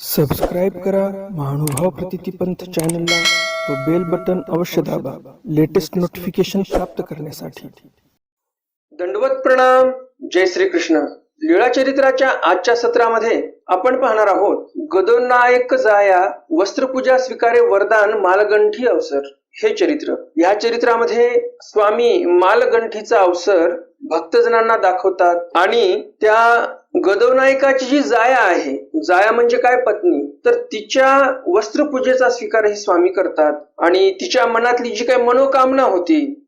Subscribe करा महानुभाव प्रतितीपंथ चॅनलला व बेल बटन अवश्य दाबा लेटेस्ट नोटिफिकेशन प्राप्त करण्यासाठी. दंडवत प्रणाम जय श्री कृष्ण लीळा चरित्राच्या आजच्या सत्रामध्ये आपण पाहणार आहोत गदोनायक जाया वस्त्रपूजा स्वीकारे वरदान मालगंठी अवसर. हे चरित्र. या चरित्रामध्ये स्वामी मालगंठीचा अवसर भक्तजनांना दाखवतात आणि त्या गदवनायकाची जी जाया आहे जाया म्हणजे काय पत्नी? तर तिच्या वस्त्रपूजेचा स्वीकार हे स्वामी करतात आणि तिच्या मनातली जी काही मनोकामना होती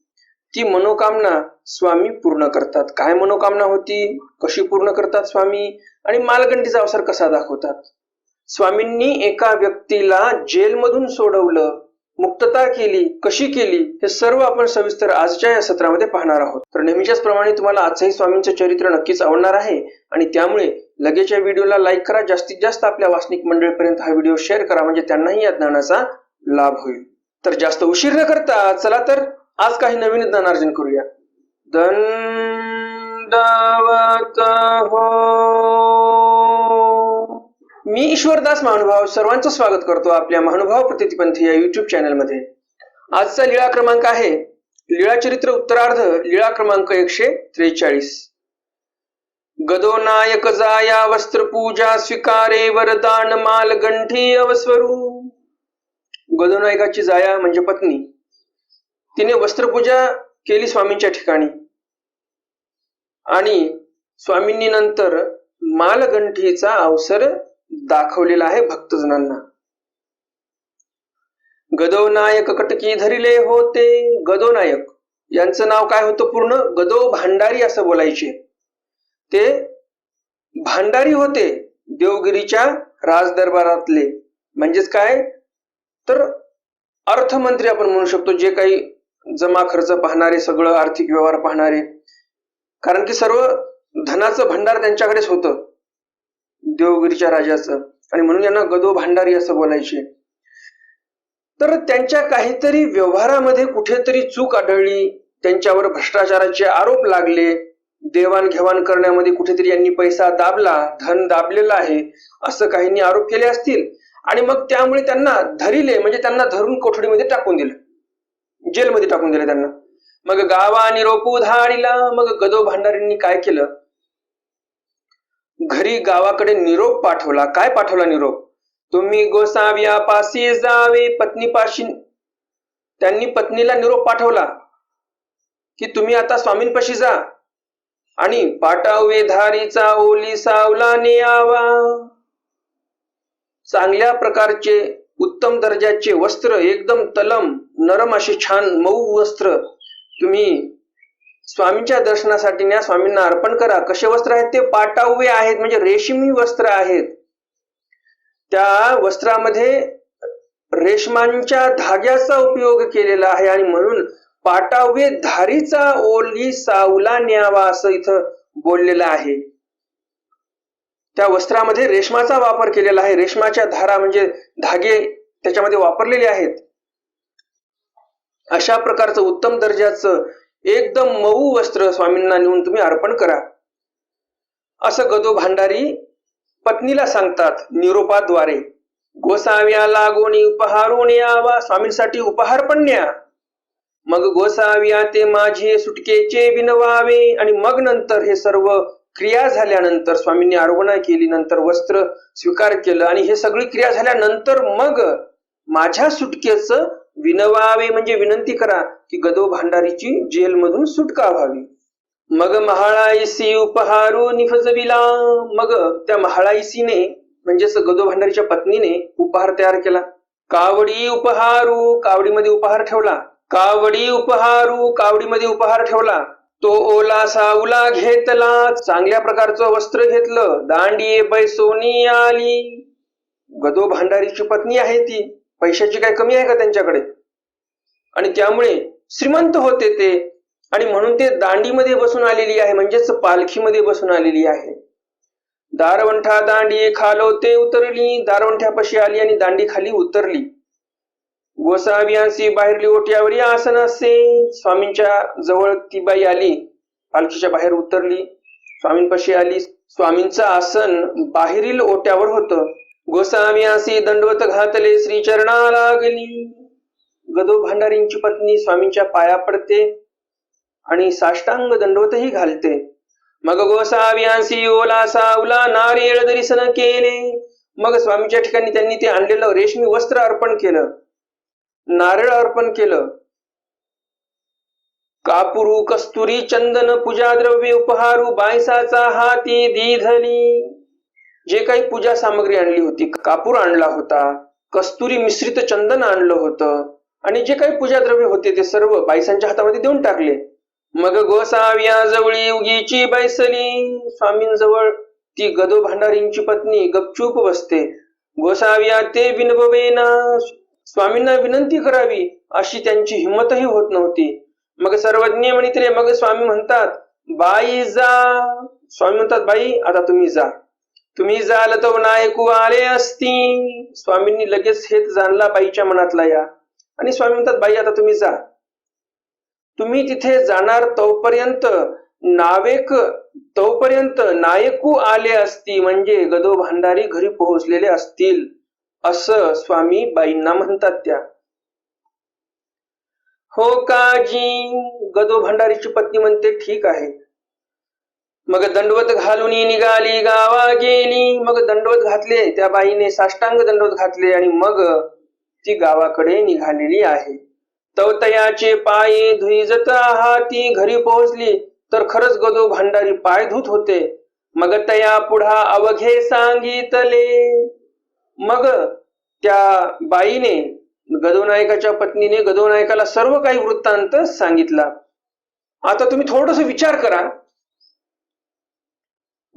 ती मनोकामना स्वामी पूर्ण करतात. काय मनोकामना होती? कशी पूर्ण करतात स्वामी? आणि मालगंडीचा अवसर कसा दाखवतात? स्वामींनी एका व्यक्तीला जेलमधून सोडवलं. मुक्तता केली कशी केली हे सर्व आपण सविस्तर आजच्या या सत्रामध्ये पाहणार आहोत. तर नेहमीच्याच प्रमाणे तुम्हाला आजचंही स्वामींचं चरित्र नक्कीच आवडणार आहे आणि त्यामुळे लगेच या व्हिडिओला लाईक करा. जास्तीत जास्त आपल्या वासनिक मंडळीपर्यंत हा व्हिडिओ शेअर करा म्हणजे त्यांनाही या ज्ञानाचा लाभ होईल. तर जास्त उशीर न करता चला तर आज काही नवीन ज्ञानार्जन करूया. दंडवत हो. मी ईश्वरदास महानुभाव सर्वांचं स्वागत करतो आपल्या महानुभाव प्रतिपंथी या युट्यूब चॅनलमध्ये आजचा लीळा क्रमांक आहे लीळा चरित्र उत्तरार्ध लीळा क्रमांक एकशे त्रेचाळीस. गदोनायक जाया वस्त्र पूजा स्वीकारे वरदान माल गंठी अवस्वरू गदोनायकाची जाया म्हणजे पत्नी. तिने वस्त्रपूजा केली स्वामींच्या ठिकाणी. आणि स्वामींनी नंतर मालगंठीचा अवसर दाखवलेला आहे भक्तजनांना. गदोनायक कटकी धरिले होते. गदोनायक यांचं नाव काय होतं पूर्ण? गदो भांडारी असं बोलायचे. ते भांडारी होते देवगिरीच्या राजदरबारातले. म्हणजेच काय? तर अर्थमंत्री आपण म्हणू शकतो जे काही जमा खर्च पाहणारे सगळं आर्थिक व्यवहार पाहणारे. कारण की सर्व धनाचं भंडार त्यांच्याकडेच होतं. देवगिरीच्या राजाचं. आणि म्हणून यांना गदो भांडारी असं बोलायचे. तर त्यांच्या काहीतरी व्यवहारामध्ये कुठेतरी चूक आढळली. त्यांच्यावर भ्रष्टाचाराचे आरोप लागले. देवाणघेवाण करण्यामध्ये कुठेतरी यांनी पैसा दाबला धन दाबलेला आहे असं काहींनी आरोप केले असतील. आणि मग त्यामुळे त्यांना धरिले म्हणजे त्यांना धरून कोठडीमध्ये टाकून दिलं. जेलमध्ये टाकून दिलं त्यांना. मग गावा निरोपू धाडीला मग गदो भांडारींनी काय केलं? घरी गावाकडे निरोप पाठवला. काय पाठवला निरोप? तुम्ही गोसाव्यापाशी जावे पत्नीपाशी त्यांनी पत्नीला निरोप पाठवला की तुम्ही आता स्वामींपाशी जा. आणि पाटावे धारीचा ओली सावला न्यावा चांगल्या प्रकारचे उत्तम दर्जाचे वस्त्र एकदम तलम नरम असे छान मऊ वस्त्र तुम्ही स्वामींच्या दर्शनासाठी न्या स्वामींना अर्पण करा. कसे वस्त्र आहेत ते? पाटावे आहेत म्हणजे रेशमी वस्त्र आहेत. त्या वस्त्रामध्ये रेशमांच्या धाग्याचा उपयोग केलेला आहे आणि म्हणून पाटावे धारीचा ओली सावला न्यावा असं इथं बोललेलं आहे. त्या वस्त्रामध्ये रेशमाचा वापर केलेला आहे. रेशमाच्या धारा म्हणजे धागे त्याच्यामध्ये वापरलेले आहेत. अशा प्रकारचं उत्तम दर्जाचं एकदम मऊ वस्त्र स्वामींना नेऊन तुम्ही अर्पण करा. असं गदो भांडारी पत्नीला सांगतात निरोपाद्वारे गोसाव्या लागोनी उपहारून आवा स्वामींसाठी उपहार पण न्या. मग गोसाव्या ते माझे सुटकेचे विनवावे आणि मग नंतर हे सर्व क्रिया झाल्यानंतर स्वामींनी आरोपणा केली नंतर वस्त्र स्वीकार केलं आणि हे सगळी क्रिया झाल्यानंतर मग माझ्या सुटकेचं विनवावे म्हणजे विनंती करा की गदो भांडारीची जेलमधून सुटका व्हावी. मग महाळाईसी उपहारू निफजविला. मग त्या महाळाईसीने म्हणजेच गदो भांडारीच्या पत्नीने उपहार तयार केला. कावडी उपहारू कावडीमध्ये उपहार ठेवला. कावडी उपहारू कावडीमध्ये उपहार ठेवला. तो ओला सावला घेतला. चांगल्या प्रकारचं वस्त्र घेतलं. दांडिये बैसोनी आली. गदो भांडारीची पत्नी आहे ती. पैशाची काय कमी आहे का त्यांच्याकडे? आणि त्यामुळे श्रीमंत होते ते. आणि म्हणून ते दांडीमध्ये बसून आलेली आहे म्हणजेच पालखीमध्ये बसून आलेली आहे. दारवंठा दांडी खालो ते उतरली दारवंठ्यापाशी आली आणि दांडी खाली उतरली. गोसावियांशी बाहेरली ओट्यावरी आसन असे स्वामींच्या जवळ ती बाई आली पालखीच्या बाहेर उतरली. स्वामींपाशी आली. स्वामींचं आसन बाहेरील ओट्यावर होतं. गोसाव्यासी दंडवत घातले श्री चरणा लागली गदो भांडारींची पत्नी स्वामींच्या पाया पडते आणि साष्टांग दंडवतही घालते. मग गोसाव्यासी ओला सावला नारियळ दर्शन केले. मग स्वामीच्या ठिकाणी त्यांनी ते आणलेलं रेशमी वस्त्र अर्पण केलं. नारळ अर्पण केलं. कापुरू कस्तुरी चंदन पूजा द्रव्य उपहारू बायसाचा हाती दीधली. जे काही पूजा सामग्री आणली होती कापूर आणला होता कस्तुरी मिश्रित चंदन आणलं होतं आणि जे काही पूजा द्रव्य होते ते सर्व बाईसांच्या हातामध्ये देऊन टाकले. मग गोसाव्या जवळी उगीची बायसली स्वामींजवळ ती गदो भांडारींची पत्नी गपचूप बसते. गोसाव्या ते विनबवेना. स्वामींना विनंती करावी अशी त्यांची हिंमतही होत नव्हती. मग सर्वज्ञ म्हणितले मग स्वामी म्हणतात बाई जा. स्वामी म्हणतात बाई आता तुम्ही जा. तुम्ही जाल तो नायकू आले असती. स्वामींनी लगेच हेच जाणला बाईच्या मनातला या. आणि स्वामी म्हणतात बाई आता तुम्ही जा. तुम्ही तिथे जाणार तोपर्यंत नावेक तोपर्यंत नायकू आले असती म्हणजे गदो भांडारी घरी पोहोचलेले असतील असं स्वामी बाईंना म्हणतात त्या. हो काजी गदो भंडारीची पत्नी म्हणते ठीक आहे. मग दंडवत घालून निघाली गावा गेली मग दंडवत घातले त्या बाईने साष्टांग दंडवत घातले आणि मग ती गावाकडे निघालेली आहे. तवतयाचे पाय धुईजत हाती घरी पोहोचली तर खरंच गदो भांडारी पाय धुत होते. मग तया पुढा अवघे सांगितले. मग त्या बाईने गदोनायकाच्या पत्नीने गदोनायकाला सर्व काही वृत्तांत सांगितला. आता तुम्ही थोडस विचार करा.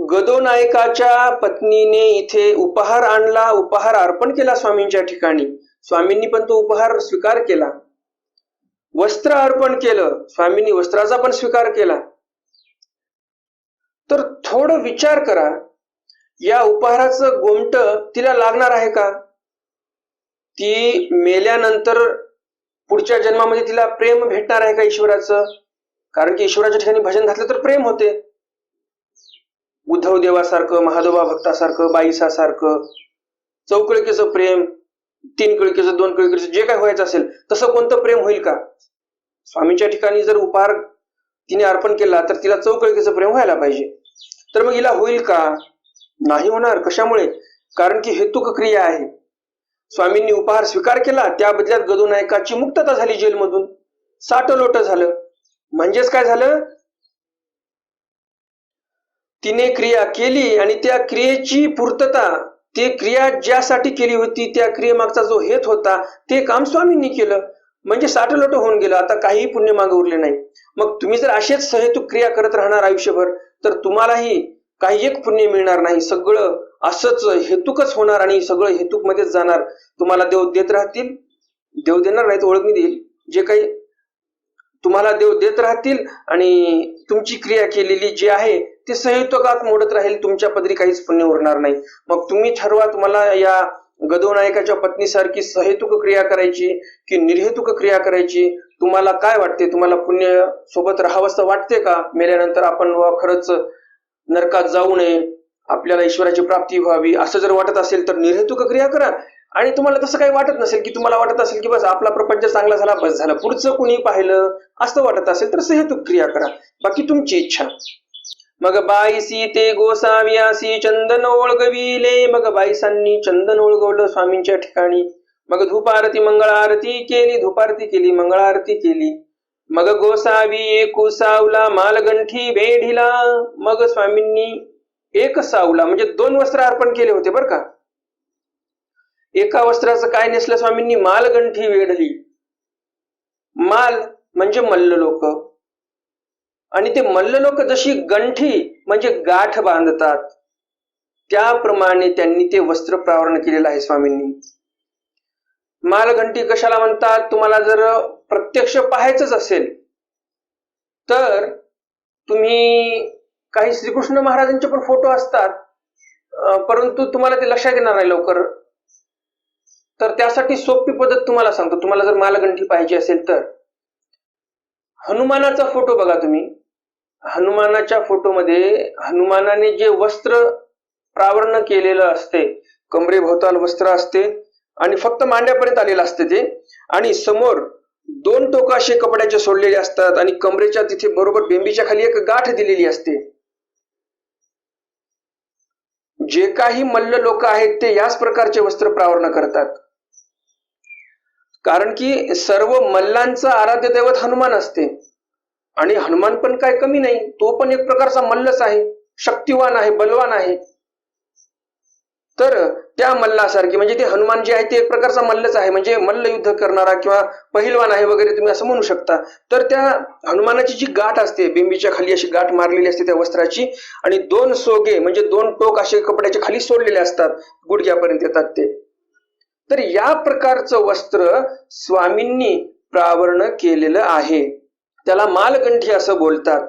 गदोनायकाच्या पत्नीने इथे उपहार आणला उपहार अर्पण केला स्वामींच्या ठिकाणी. स्वामींनी पण तो उपहार स्वीकार केला. वस्त्र अर्पण केलं स्वामींनी वस्त्राचा पण स्वीकार केला. तर थोडं विचार करा या उपहाराचं गोमट तिला लागणार आहे का? ती मेल्यानंतर पुढच्या जन्मामध्ये तिला प्रेम भेटणार आहे का ईश्वराचं? कारण की ईश्वराच्या ठिकाणी भजन घातलं तर प्रेम होते. उद्धव देवासारखं महादोबा भक्तासारखं बाईसासारखं चौकळकीचं प्रेम तीन कळकीचं दोन कळकीचं जे काय व्हायचं असेल तसं कोणतं प्रेम होईल का? स्वामींच्या ठिकाणी जर उपहार तिने अर्पण केला तर तिला चौकळकीचं प्रेम व्हायला पाहिजे. तर मग हिला होईल का? नाही होणार. कशामुळे? कारण की हेतुक क्रिया आहे. स्वामींनी उपहार स्वीकार केला त्या बदल्यात गदोनायकाची मुक्तता झाली जेलमधून. साठ लोट झालं. म्हणजेच काय झालं? तिने क्रिया केली आणि त्या क्रियेची पूर्तता ते क्रिया ज्यासाठी केली होती त्या क्रियेमागचा जो हेत होता ते काम स्वामींनी केलं. म्हणजे साठलोट होऊन गेलं. आता काहीही पुण्य मागे उरले नाही. मग तुम्ही जर असेच सहेतुक क्रिया करत राहणार आयुष्यभर तर तुम्हालाही काही एक पुण्य मिळणार नाही. सगळं असंच हेतुकच होणार आणि सगळं हेतुक मध्येच जाणार. तुम्हाला देव देत राहतील. देव देणार नाही तर ओळखणी देईल. जे काही तुम्हाला देव देत राहतील आणि तुमची क्रिया केलेली जी आहे ते सहेतुकात मोडत राहील तुमच्या पदरी काहीच पुण्य उरणार नाही. मग तुम्ही ठरवा तुम्हाला या गदोनायकाच्या पत्नीसारखी सहेतुक क्रिया करायची की निर्हेतुक क्रिया करायची? तुम्हाला काय वाटते? तुम्हाला पुण्य सोबत राहावंसं वाटते का? मेल्यानंतर आपण खरंच नरकात जाऊ नये. आपल्याला ईश्वराची प्राप्ती व्हावी. असं जर वाटत असेल तर निर्हेतुक क्रिया करा. आणि तुम्हाला तसं काही वाटत नसेल की तुम्हाला वाटत असेल की बस आपला प्रपंच चांगला झाला बस झाला. पुढचं कुणी पाहिलं असं वाटत असेल तर सहेतुक क्रिया करा. बाकी तुमची इच्छा. मग बाईसी ते गोसाव्यासी चंदन ओळगविले मग बाईसांनी चंदन ओळगवलं स्वामींच्या ठिकाणी. मग धूप आरती मंगळ आरती केली धूपारती केली मंगळ आरती केली. मग गोसावी एकू सावला मालगंठी वेढिला. मग स्वामींनी एक सावला म्हणजे दोन वस्त्र अर्पण केले होते बरं का? एका वस्त्राचं काय नेसलं स्वामींनी? मालगंठी वेढली. माल म्हणजे मल्ल लोक. आणि ते मल्ल लोक जशी गंठी म्हणजे गाठ बांधतात त्याप्रमाणे त्यांनी ते वस्त्र प्रावरण केलेलं आहे स्वामींनी. मालघंटी कशाला म्हणतात? तुम्हाला जर प्रत्यक्ष पाहायचंच असेल तर तुम्ही काही श्रीकृष्ण महाराजांचे पण फोटो असतात परंतु तुम्हाला ते लक्षात येणार नाही लवकर. तर त्यासाठी सोपी पद्धत तुम्हाला सांगतो. तुम्हाला जर मालगंठी पाहिजे असेल तर. हनुमानाचा फोटो बघा तुम्ही. हनुमानाच्या फोटोमध्ये हनुमानाने जे वस्त्र प्रावरण केलेलं असते कमरे भोवताल वस्त्र असते आणि फक्त मांड्यापर्यंत आलेलं असते ते आणि समोर दोन टोक असे कपड्याचे सोडलेले असतात आणि कमरेच्या तिथे बरोबर बेंबीच्या खाली एक गाठ दिलेली असते. जे काही मल्ल लोक आहेत ते याच प्रकारचे वस्त्र प्रावरण करतात. कारण की सर्व मल्लांचं आराध्य दैवत हनुमान असते. आणि हनुमान पण काय कमी नाही. तो पण एक प्रकारचा मल्लच आहे. शक्तिवान आहे बलवान आहे. तर त्या मल्लासारखी म्हणजे ते हनुमान जे आहे ते एक प्रकारचा मल्लच आहे. म्हणजे मल्ल युद्ध करणारा किंवा पहिलवान आहे वगैरे तुम्ही असं म्हणू शकता. तर त्या हनुमानाची जी गाठ असते बिंबीच्या खाली अशी गाठ मारलेली असते त्या वस्त्राची आणि दोन सोगे म्हणजे दोन टोक असे कपड्याच्या खाली सोडलेले असतात. गुडघ्यापर्यंत येतात ते. तर या प्रकारचं वस्त्र स्वामींनी प्रावरण केलेलं आहे. त्याला मालगंठी असं बोलतात.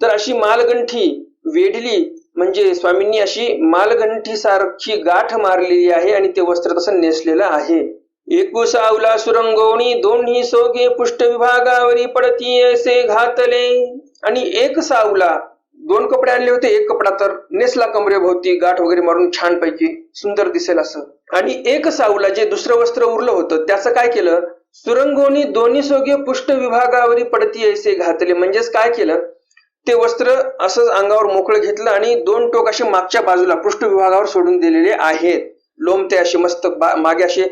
तर अशी मालगंठी वेढली म्हणजे स्वामींनी अशी मालगंठी सारखी गाठ मारलेली आहे आणि ते वस्त्र तसं नेसलेलं आहे. एकू सावला सुरंगोणी दोन्ही सोगे पुष्ट विभागावरी पडती असे घातले. आणि एक सावला दोन कपडे आणले होते एक कपडा तर नेसला कमरेभोवती गाठ वगैरे मारून छान पैकी सुंदर दिसेल असं. आणि एक सावला जे दुसरं वस्त्र उरलं होतं त्याचं काय केलं? सुरंगोनी दोन्ही सोगे पुष्ट विभागावरी पडती ऐसे घातले. म्हणजेच काय केलं? ते वस्त्र असंच अंगावर मोकळं घेतलं आणि दोन टोक असे मागच्या बाजूला पृष्ठ विभागावर सोडून दिलेले आहेत. लोमते असे मस्त मागे असे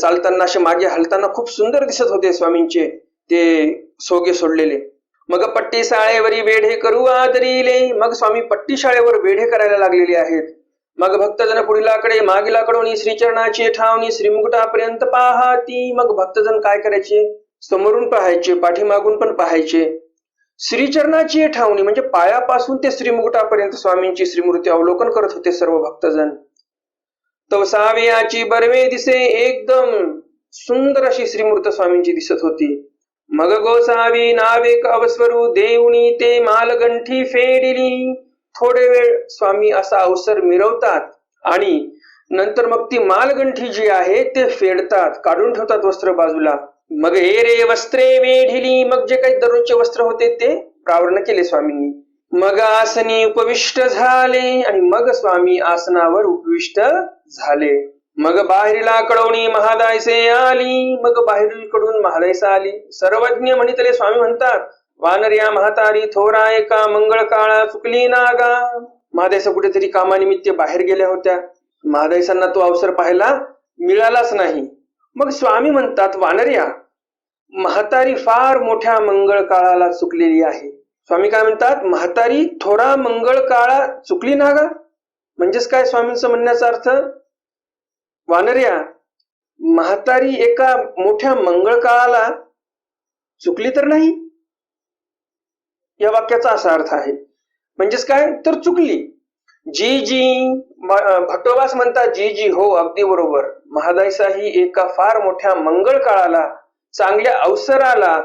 चालताना असे मागे हलताना खूप सुंदर दिसत होते स्वामींचे ते सोगे सोडलेले. मग पट्टी शाळेवरी वेढे करू आदरिले. मग स्वामी पट्टी शाळेवर वेढे करायला लागलेले आहेत. मग भक्तजन पुढीलाकडे मागीलाकडून श्रीचरणाची ठावणी श्रीमुकुटापर्यंत पाहती. मग भक्तजन काय करायचे? समोरून पाहायचे पाठीमागून पण पाहायचे. श्रीचरणाची ठावणी म्हणजे पायापासून ते श्रीमुकुटापर्यंत स्वामींची श्रीमूर्ती अवलोकन करत होते सर्व भक्तजन. तवसावयाची बर्वे दिसे एकदम सुंदर अशी श्रीमूर्त स्वामींची दिसत होती. मग गोसावी नावेक अवस्वरू देवणी ते मालगंठी फेडिली. थोडे वेळ स्वामी असा अवसर मिरवतात आणि नंतर मग ती मालगंठी जी आहे ते फेडतात काढून ठेवतात वस्त्र बाजूला. मग हे रे वस्त्रे वेढिली मग जे काही दररोजचे वस्त्र होते ते प्रावरण केले स्वामींनी. मग आसनी उपविष्ट झाले आणि मग स्वामी आसनावर उपविष्ट झाले. मग बाहेरीला कळवणी महादायसे आली मग बाहेरीकडून महादायसा आली. सर्वज्ञ म्हणितले स्वामी म्हणतात वानर्या म्हातारी थोरा एका मंगळ काळा चुकली नागा. महादेसा कुठेतरी कामानिमित्त बाहेर गेल्या होत्या. महादेसांना तो अवसर पाहायला मिळालाच नाही. मग स्वामी म्हणतात वानर्या म्हातारी फार मोठ्या मंगळ काळाला चुकलेली आहे. स्वामी काय म्हणतात म्हातारी थोरा मंगळ काळा चुकली नागा. म्हणजेच काय स्वामींचं म्हणण्याचा अर्थ? वानर्या म्हातारी एका मोठ्या मंगळ काळाला चुकली तर नाही या वाक्याचा असा अर्थ आहे. म्हणजेच काय? तर चुकली. जी जी भटोबास भट्टोबास म्हणतात जी जी हो अगदी बरोबर. महादायसाही एका फार मोठ्या मंगळ काळाला चांगल्या अवसराला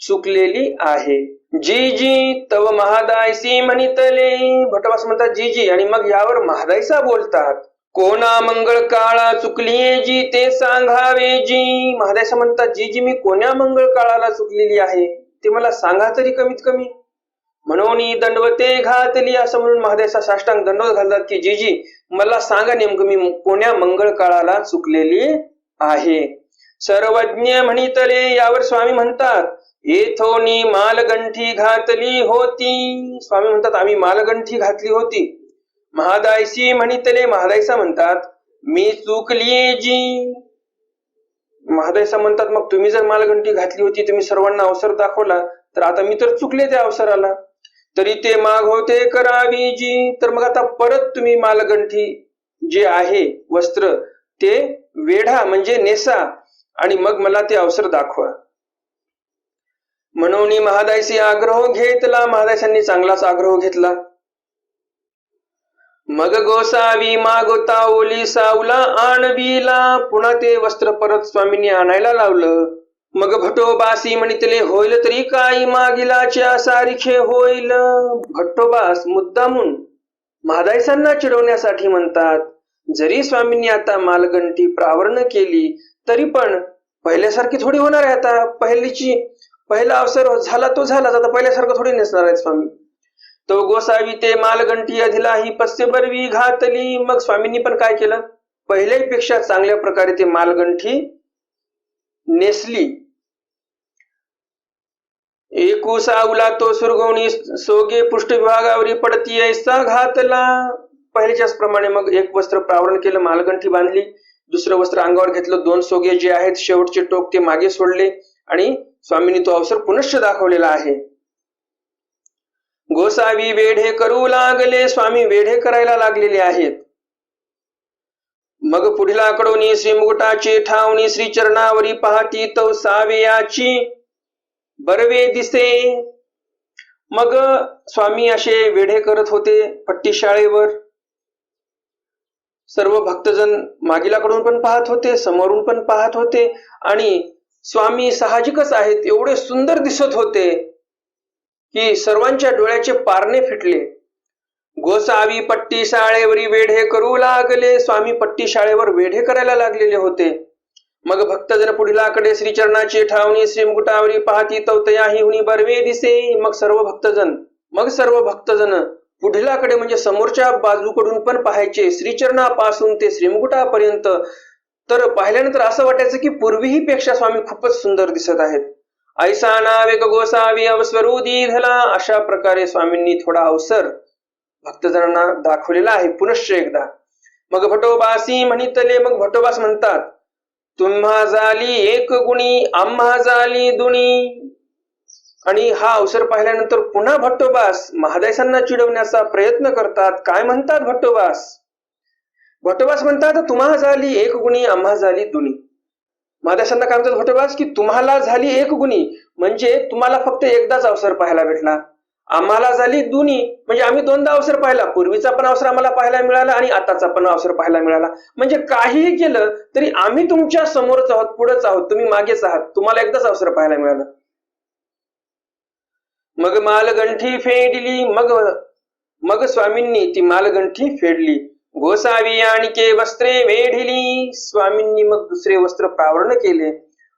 चुकलेली आहे. जी जी तव महादायसी म्हणितले. भट्टोबास म्हणतात जी जी आणि मग यावर महादायसा बोलतात. कोणा मंगळ काळा चुकलीये जी ते सांगावे जी. महादायसा म्हणतात जी जी मी कोण्या मंगळ काळाला चुकलेली आहे ते मला सांगा तरी कमीत कमी. म्हणून दंडवते घातली असं म्हणून महादेशा साष्टांग दंडवत घालतात की जी जी मला सांगा नेमकं मी कोण्या मंगळ काळाला चुकलेली आहे? सर्वज्ञ म्हणितले यावर स्वामी म्हणतात येथोनी मालगंठी घातली होती. स्वामी म्हणतात आम्ही मालगंठी घातली होती. महादायसी म्हणितले महादायसा म्हणतात मी चुकली जी. महादायसा म्हणतात मग तुम्ही जर मालगंठी घातली होती तुम्ही सर्वांना अवसर दाखवला तर आता मी तर चुकले त्या अवसराला. तरी ते माग होते करावी जी तर मग आता परत तुम्ही मालगंठी जे आहे वस्त्र ते वेढा म्हणजे नेसा आणि मग मला ते अवसर दाखवा. म्हणून महादायसी आग्रह घेतला महादायसांनी चांगलाच आग्रह घेतला. मग गोसावी मागोता ओली सावला आणविला पुन्हा ते वस्त्र परत स्वामींनी आणायला लावलं. मग भटोबासी म्हणितले होईल तरी काही मागिलाच्या सारखे होईल. भट्टोबास मुद्दामून महादायसांना चिडवण्यासाठी म्हणतात जरी स्वामींनी आता मालगंटी प्रावरण केली तरी पण पहिल्यासारखी थोडी होणार आहे आता. पहिलीची पहिला अवसर झाला तो झालाच आता पहिल्यासारखं थोडी नेसणार आहे स्वामी. तो गोसावी ते मालगंठी अधिला ही पस्य बरवी घातली. मग स्वामींनी पण काय केलं? पहिल्यापेक्षा चांगल्या प्रकारे ते मालगंठी नेसली. एकुसा उला तो सुरगवणी सोगे पृष्ठविभागावरी पडती ऐसा घातला. पहिल्याच्याच प्रमाणे मग एक वस्त्र प्रावरण केलं मालगंठी बांधली. दुसरं वस्त्र अंगावर घेतलं दोन सोगे जे आहेत शेवटचे टोक ते मागे सोडले आणि स्वामींनी तो अवसर पुनश्च दाखवलेला आहे. गोसावी वेढे करू लागले स्वामी वेढे करायला लागलेले आहेत. मग पुढील आकडवणी श्री मुकुटाची ठावणी श्री चरणावरी पाहती तो सावयाची. बरवे दिसे. मग स्वामी असे वेढे करत होते पट्टी शाळेवर सर्व भक्तजन मागिलाकडून पण पाहत होते समोरून पण पाहत होते आणि स्वामी साहजिकच आहेत एवढे सुंदर दिसत होते की सर्वांच्या डोळ्याचे पारणे फिटले. गोसावी पट्टी शाळेवरी वेढे करू लागले. स्वामी पट्टी शाळेवर वेढे करायला लागलेले होते. मग भक्तजन पुढीलाकडे श्रीचरणाची ठावणी श्रीमुकुटावरी पाहती तवतयाही हुनी बरवे दिसे. मग सर्व भक्तजन मग सर्व भक्तजन पुढीलाकडे म्हणजे समोरच्या बाजूकडून पण पाहायचे. श्रीचरणापासून ते श्रीमुकुटापर्यंत. तर पाहिल्यानंतर असं वाटायचं की पूर्वीही पेक्षा स्वामी खूपच सुंदर दिसत आहेत. ऐसा नावेक गोसावी अवस्वरूदी धला अशा प्रकारे स्वामींनी थोडा अवसर भक्तजनांना दाखवलेला आहे. पुनश्च एकदा. मग भटोबासी म्हणितले मग भटोबास म्हणतात तुम्हा झाली एक गुणी आम्हा झाली दुणी. आणि हा अवसर पाहिल्यानंतर पुन्हा भट्टोबास महादेशांना चिडवण्याचा प्रयत्न करतात. काय म्हणतात भट्टोबास भट्टोबास म्हणतात तुम्हा झाली एक गुणी आम्हा झाली दुनी महादेशांना काय म्हणतात भट्टोबास की तुम्हाला झाली एक गुणी. म्हणजे तुम्हाला फक्त एकदाच अवसर पाहायला भेटला. आम्हाला झाली दोन्ही. म्हणजे आम्ही दोनदा अवसर पाहिला. पूर्वीचा पण अवसर आम्हाला पाहायला मिळाला आणि आताचा पण अवसर पाहायला मिळाला. म्हणजे काहीही केलं तरी आम्ही तुमच्या समोरच आहोत पुढेच आहोत. तुम्ही मागेच आहात. तुम्हाला एकदाच अवसर पाहायला मिळालं. मग मालगंठी फेडली. मग मग स्वामींनी ती मालगंठी फेडली. गोसावी आणिके वस्त्रे वेढिली. स्वामींनी मग दुसरे वस्त्र प्रावरण केले.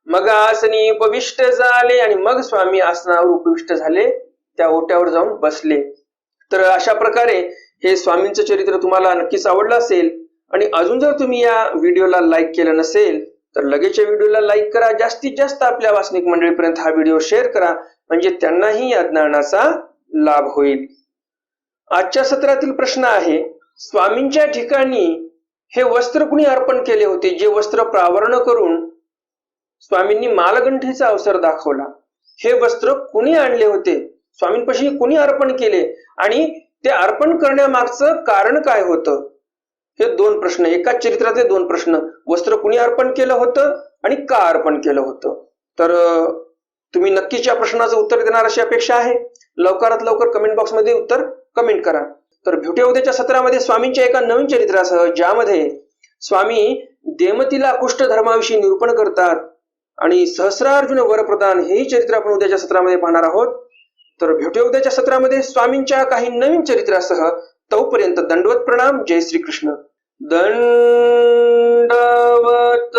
मग आसनी उपविष्ट झाले आणि मग स्वामी आसनावर उपविष्ट झाले. त्या ओट्यावर जाऊन बसले. तर अशा प्रकारे हे स्वामींचं चरित्र तुम्हाला नक्कीच आवडलं असेल आणि अजून जर तुम्ही या व्हिडिओला लाईक केलं नसेल तर लगेच या व्हिडिओला लाईक करा. जास्तीत जास्त आपल्या वासनिक मंडळीपर्यंत हा व्हिडिओ शेअर करा. म्हणजे त्यांनाही या ज्ञानाचा लाभ होईल. आजच्या सत्रातील प्रश्न आहे स्वामींच्या ठिकाणी हे वस्त्र कुणी अर्पण केले होते? जे वस्त्र प्रावरण करून स्वामींनी मालगंठीचा अवसर दाखवला. हे वस्त्र कुणी आणले होते? स्वामींपाशी कुणी अर्पण केले आणि ते अर्पण करण्यामागचं कारण काय होतं? हे दोन प्रश्न एकाच चरित्रातले दोन प्रश्न. वस्त्र कुणी अर्पण केलं होतं आणि का अर्पण केलं होतं? तर तुम्ही नक्कीच या प्रश्नाचं उत्तर देणार अशी अपेक्षा आहे. लवकरात लवकर कमेंट बॉक्समध्ये उत्तर कमेंट करा. तर भेटूया उद्याच्या सत्रामध्ये स्वामींच्या एका नवीन चरित्रासह ज्यामध्ये स्वामी देमतीला कुष्ठ धर्माविषयी निरूपण करतात आणि सहस्रार्जुन वरप्रदान हेही चरित्र आपण उद्याच्या सत्रामध्ये पाहणार आहोत. तर भेटूया उद्याच्या सत्रामध्ये. स्वामींच्या काही नवीन चरित्रासह तोपर्यंत दंडवत प्रणाम. जय श्री कृष्ण दंडवत